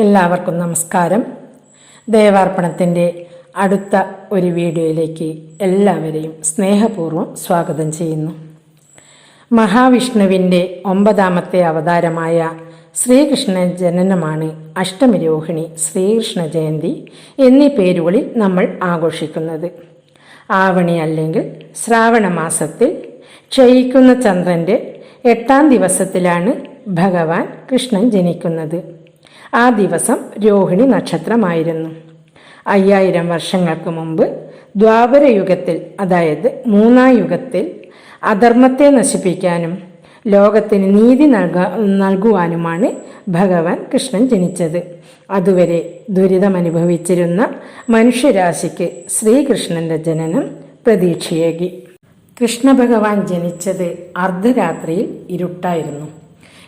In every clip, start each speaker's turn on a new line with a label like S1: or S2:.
S1: എല്ലാവർക്കും നമസ്കാരം. ദേവാർപ്പണത്തിന്റെ അടുത്ത ഒരു വീഡിയോയിലേക്ക് എല്ലാവരെയും സ്നേഹപൂർവം സ്വാഗതം ചെയ്യുന്നു. മഹാവിഷ്ണുവിന്റെ ഒമ്പതാമത്തെ അവതാരമായ ശ്രീകൃഷ്ണ ജനനമാണ് അഷ്ടമിരോഹിണി ശ്രീകൃഷ്ണ ജയന്തി എന്നീ പേരുകളിൽ നമ്മൾ ആഘോഷിക്കുന്നത്. ആവണി അല്ലെങ്കിൽ ശ്രാവണ മാസത്തിൽ ക്ഷയിക്കുന്ന ചന്ദ്രന്റെ എട്ടാം ദിവസത്തിലാണ് ഭഗവാൻ കൃഷ്ണൻ ജനിക്കുന്നത്. ആ ദിവസം രോഹിണി നക്ഷത്രമായിരുന്നു. അയ്യായിരം വർഷങ്ങൾക്ക് മുമ്പ് ദ്വാപരയുഗത്തിൽ അതായത് മൂന്നാം യുഗത്തിൽ അധർമ്മത്തെ നശിപ്പിക്കാനും ലോകത്തിന് നീതി നൽകാ നൽകുവാനുമാണ് ഭഗവാൻ കൃഷ്ണൻ ജനിച്ചത്. അതുവരെ ദുരിതമനുഭവിച്ചിരുന്ന മനുഷ്യരാശിക്ക് ശ്രീകൃഷ്ണന്റെ ജനനം പ്രതീക്ഷയേകി. കൃഷ്ണഭഗവാൻ ജനിച്ചത് അർദ്ധരാത്രിയിൽ ഇരുട്ടായിരുന്നു.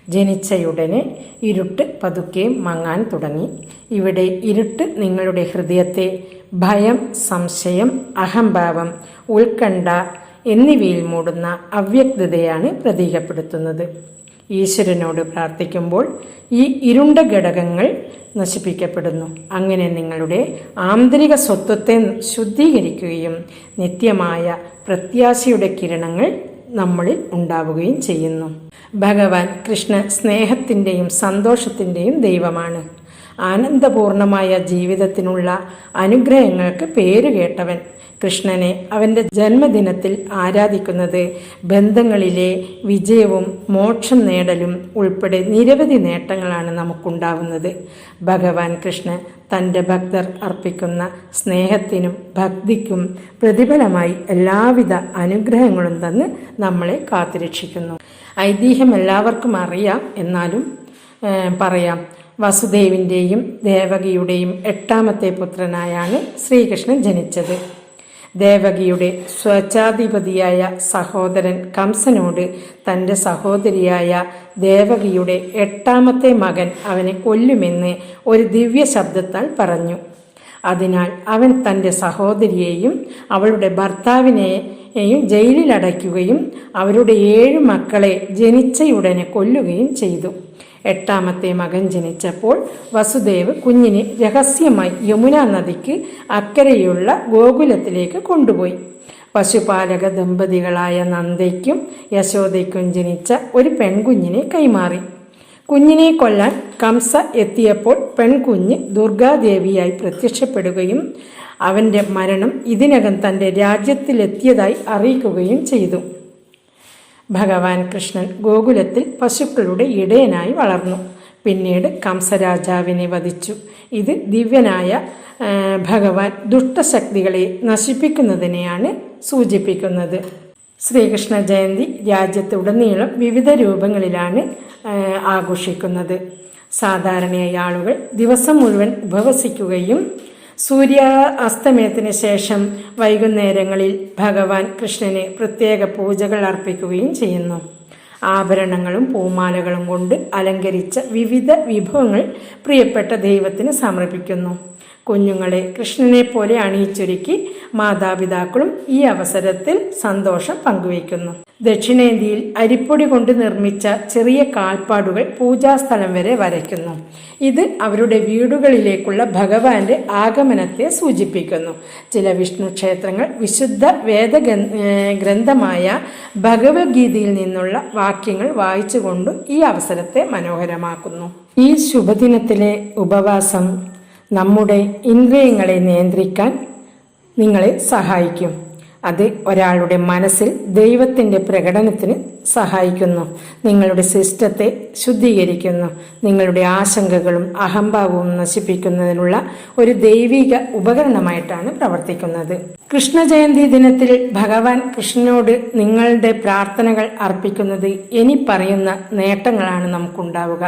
S1: ജനിച്ചയുടനെ ഇരുട്ട് പതുക്കെ മങ്ങാൻ തുടങ്ങി. ഇവിടെ ഇരുട്ട് നിങ്ങളുടെ ഹൃദയത്തെ ഭയം സംശയം അഹംഭാവം ഉത്കണ്ഠ എന്നിവയിൽ മൂടുന്ന അവ്യക്തതയാണ് പ്രതീകപ്പെടുത്തുന്നത്. ഈശ്വരനോട് പ്രാർത്ഥിക്കുമ്പോൾ ഈ ഇരുണ്ട ഘടകങ്ങൾ നശിപ്പിക്കപ്പെടുന്നു. അങ്ങനെ നിങ്ങളുടെ ആന്തരിക സ്വത്വത്തെ ശുദ്ധീകരിക്കുകയും നിത്യമായ പ്രത്യാശയുടെ കിരണങ്ങൾ നമ്മളിൽ ഉണ്ടാവുകയും ചെയ്യുന്നു. ഭഗവാൻ കൃഷ്ണ സ്നേഹത്തിന്റെയും സന്തോഷത്തിന്റെയും ദൈവമാണ്. ആനന്ദപൂർണമായ ജീവിതത്തിനുള്ള അനുഗ്രഹങ്ങൾക്ക് പേരുകേട്ടവൻ കൃഷ്ണനെ അവന്റെ ജന്മദിനത്തിൽ ആരാധിക്കുന്നത് ബന്ധങ്ങളിലെ വിജയവും മോക്ഷം നേടലും ഉൾപ്പെടെ നിരവധി നേട്ടങ്ങളാണ് നമുക്കുണ്ടാവുന്നത്. ഭഗവാൻ കൃഷ്ണൻ തന്റെ ഭക്തർ അർപ്പിക്കുന്ന സ്നേഹത്തിനും ഭക്തിക്കും പ്രതിഫലമായി എല്ലാവിധ അനുഗ്രഹങ്ങളും തന്ന് നമ്മളെ കാത്തുരക്ഷിക്കുന്നു. ഐതിഹ്യം എല്ലാവർക്കും അറിയാം എന്നാലും പറയാം. വസുദേവിന്റെയും ദേവകിയുടെയും എട്ടാമത്തെ പുത്രനായാണ് ശ്രീകൃഷ്ണൻ ജനിച്ചത്. ദേവകിയുടെ സ്വച്ഛാധിപതിയായ സഹോദരൻ കംസനോട് തന്റെ സഹോദരിയായ ദേവകിയുടെ എട്ടാമത്തെ മകൻ അവനെ കൊല്ലുമെന്ന് ഒരു ദിവ്യ ശബ്ദത്താൽ പറഞ്ഞു. അതിനാൽ അവൻ തന്റെ സഹോദരിയെയും അവളുടെ ഭർത്താവിനെയും ജയിലിലടയ്ക്കുകയും അവരുടെ ഏഴ് മക്കളെ ജനിച്ചയുടനെ കൊല്ലുകയും ചെയ്തു. എട്ടാമത്തെ മകൻ ജനിച്ചപ്പോൾ വസുദേവ് കുഞ്ഞിനെ രഹസ്യമായി യമുന നദിക്ക് അക്കരെയുള്ള ഗോകുലത്തിലേക്ക് കൊണ്ടുപോയി. പശുപാലക ദമ്പതികളായ നന്ദയ്ക്കും യശോദയ്ക്കും ജനിച്ച ഒരു പെൺകുഞ്ഞിനെ കൈമാറി. കുഞ്ഞിനെ കൊല്ലാൻ കംസ എത്തിയപ്പോൾ പെൺകുഞ്ഞ് ദുർഗാദേവിയായി പ്രത്യക്ഷപ്പെടുകയും അവന്റെ മരണം ഇതിനകം തന്റെ രാജ്യത്തിലെത്തിയതായി അറിയിക്കുകയും ചെയ്തു. ഭഗവാൻ കൃഷ്ണൻ ഗോകുലത്തിൽ പശുക്കളുടെ ഇടയനായി വളർന്നു. പിന്നീട് കംസരാജാവിനെ വധിച്ചു. ഇത് ദിവ്യനായ ഭഗവാൻ ദുഷ്ടശക്തികളെ നശിപ്പിക്കുന്നതിനെയാണ് സൂചിപ്പിക്കുന്നത്. ശ്രീകൃഷ്ണ ജയന്തി രാജ്യത്തുടനീളം വിവിധ രൂപങ്ങളിലാണ് ആഘോഷിക്കുന്നത്. സാധാരണയായി ആളുകൾ ദിവസം മുഴുവൻ ഉപവസിക്കുകയും സൂര്യ അസ്തമയത്തിന് ശേഷം വൈകുന്നേരങ്ങളിൽ ഭഗവാൻ കൃഷ്ണന് പ്രത്യേക പൂജകൾ അർപ്പിക്കുകയും ചെയ്യുന്നു. ആഭരണങ്ങളും പൂമാലകളും കൊണ്ട് അലങ്കരിച്ച വിവിധ വിഭവങ്ങൾ പ്രിയപ്പെട്ട ദൈവത്തിന് സമർപ്പിക്കുന്നു. കുഞ്ഞുങ്ങളെ കൃഷ്ണനെ പോലെ അണിയിച്ചൊരുക്കി മാതാപിതാക്കളും ഈ അവസരത്തിൽ സന്തോഷം പങ്കുവയ്ക്കുന്നു. ദക്ഷിണേന്ത്യയിൽ അരിപ്പൊടി കൊണ്ട് നിർമ്മിച്ച ചെറിയ കാൽപ്പാടുകൾ പൂജാസ്ഥലം വരെ വരയ്ക്കുന്നു. ഇത് അവരുടെ വീടുകളിലേക്കുള്ള ഭഗവാന്റെ ആഗമനത്തെ സൂചിപ്പിക്കുന്നു. ചില വിഷ്ണു ക്ഷേത്രങ്ങൾ വിശുദ്ധ വേദ ഗ്രന്ഥമായ ഭഗവത്ഗീതയിൽ നിന്നുള്ള വാക്യങ്ങൾ വായിച്ചുകൊണ്ട് ഈ അവസരത്തെ മനോഹരമാക്കുന്നു. ഈ ശുഭദിനത്തിലെ ഉപവാസം നമ്മുടെ ഇന്ദ്രിയങ്ങളെ നിയന്ത്രിക്കാൻ നിങ്ങളെ സഹായിക്കും. അത് ഒരാളുടെ മനസ്സിൽ ദൈവത്തിന്റെ പ്രകടനത്തിന് സഹായിക്കുന്നു. നിങ്ങളുടെ സിസ്റ്റത്തെ ശുദ്ധീകരിക്കുന്നു. നിങ്ങളുടെ ആശങ്കകളും അഹംഭാവവും നശിപ്പിക്കുന്നതിനുള്ള ഒരു ദൈവിക ഉപകരണമായിട്ടാണ് പ്രവർത്തിക്കുന്നത്. കൃഷ്ണജയന്തി ദിനത്തിൽ ഭഗവാൻ കൃഷ്ണനോട് നിങ്ങളുടെ പ്രാർത്ഥനകൾ അർപ്പിക്കുന്നത് ഇനി പറയുന്ന നേട്ടങ്ങളാണ് നമുക്കുണ്ടാവുക.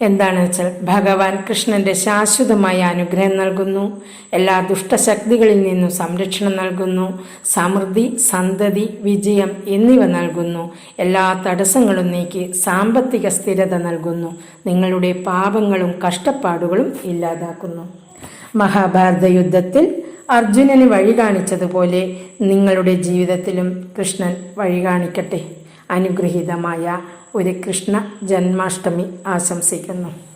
S1: എന്താണെന്ന് വെച്ചാൽ ഭഗവാൻ കൃഷ്ണന്റെ ശാശ്വതമായ അനുഗ്രഹം നൽകുന്നു. എല്ലാ ദുഷ്ടശക്തികളിൽ നിന്നും സംരക്ഷണം നൽകുന്നു. സമൃദ്ധി സന്തതി വിജയം എന്നിവ നൽകുന്നു. എല്ലാ തടസ്സങ്ങളും നീക്കി സാമ്പത്തിക സ്ഥിരത നൽകുന്നു. നിങ്ങളുടെ പാപങ്ങളും കഷ്ടപ്പാടുകളും ഇല്ലാതാക്കുന്നു. മഹാഭാരത യുദ്ധത്തിൽ അർജുനന് വഴി കാണിച്ചതുപോലെ നിങ്ങളുടെ ജീവിതത്തിലും കൃഷ്ണൻ വഴി കാണിക്കട്ടെ. അനുഗ്രഹീതമായ ഒരു കൃഷ്ണ ജന്മാഷ്ടമി ആശംസിക്കുന്നു.